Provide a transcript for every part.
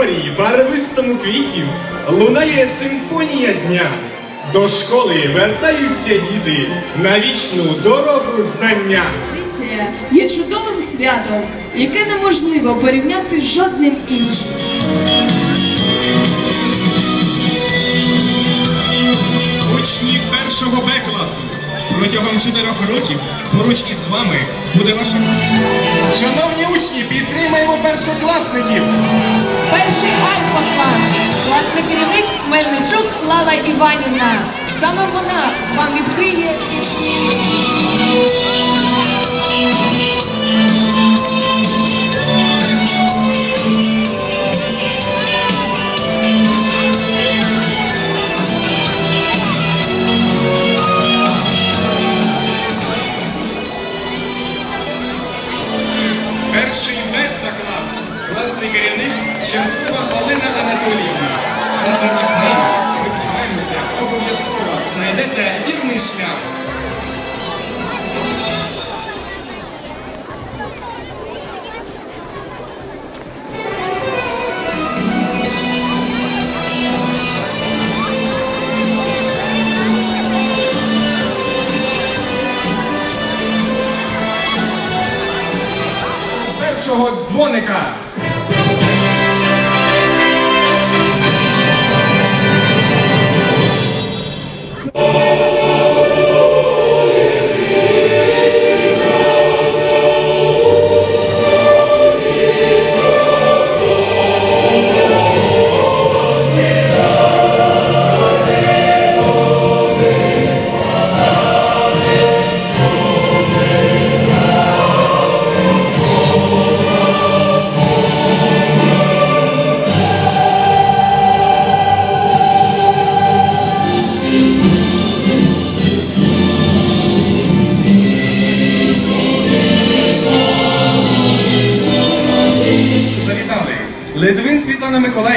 морі барвистому квітів лунає симфонія дня. До школи вертаються діти на вічну дорогу знання. Традиція є чудовим святом, яке неможливо порівняти з жодним іншим. Учні першого Б класу протягом чотирьох років поруч із вами буде ваша. Шановні учні, підтримаємо першокласників! Перший альфа-клас. Класний керівник Мельничук Лала Іванівна. Саме вона вам відкриє Krishna.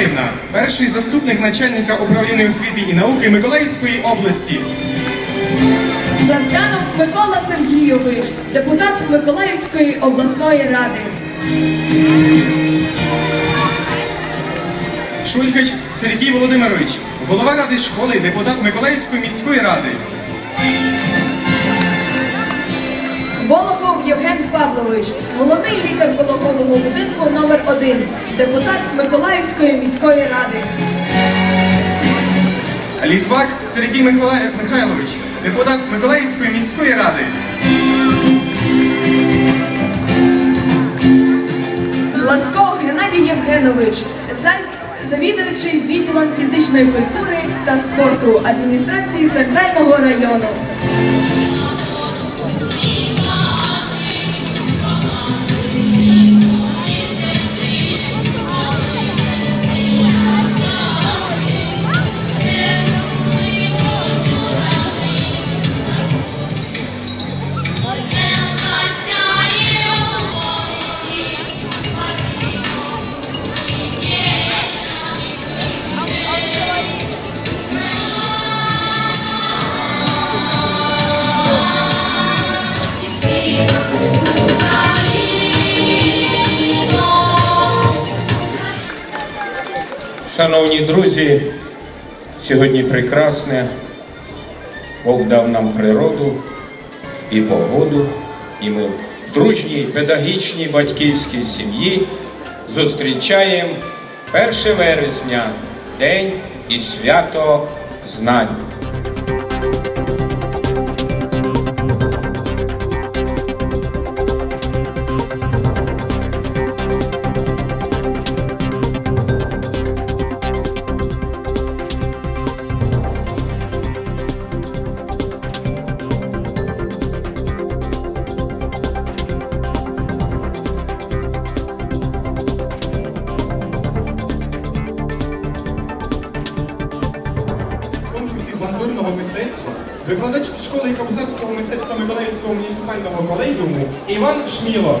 Миколаївна, перший заступник начальника управління освіти і науки Миколаївської області. Завдянов Микола Сергійович, депутат Миколаївської обласної ради. Шульхач Сергій Володимирович, голова ради школи, депутат Миколаївської міської ради. Євген Павлович, головний лікар Волохового будинку номер 1 депутат Миколаївської міської ради. Літвак Сергій Михайлович, депутат Миколаївської міської ради. Глазко Геннадій Євгенович, за- завідувачий відділом фізичної культури та спорту адміністрації центрального району. Шановні друзі, сьогодні прекрасне. Бог дав нам природу і погоду, і ми в дружній педагогічній батьківській сім'ї зустрічаємо 1 вересня, День і свято знань. Бандурного мистецтва викладач школи кобзарського мистецтва Миколаївського муніципального колегіуму Іван Шміло.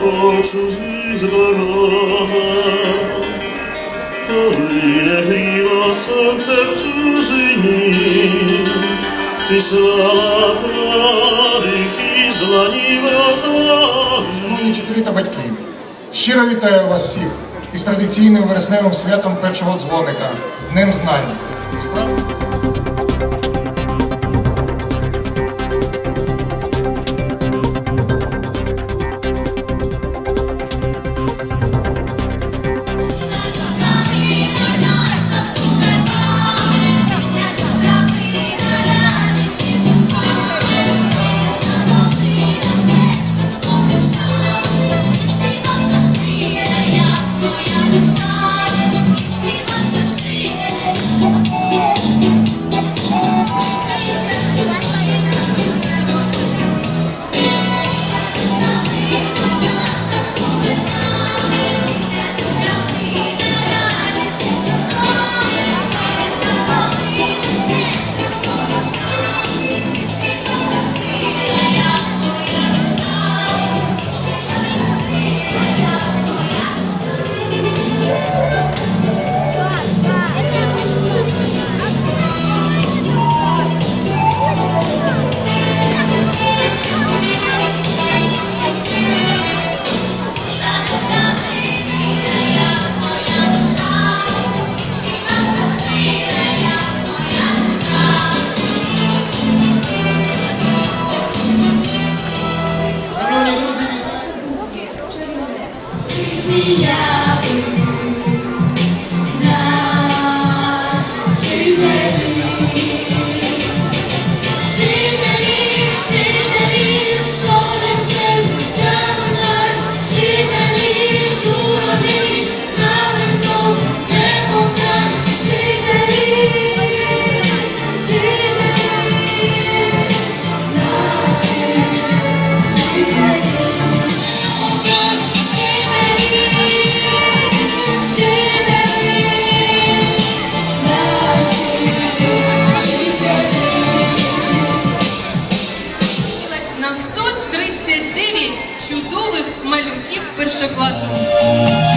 по чужих дорогах, коли не гріло сонце в чужині, ти слала подих і злані розлог. Шановні вчителі та батьки, щиро вітаю вас всіх із традиційним вересневим святом першого дзвоника Днем Знань. нових малюків першокласників.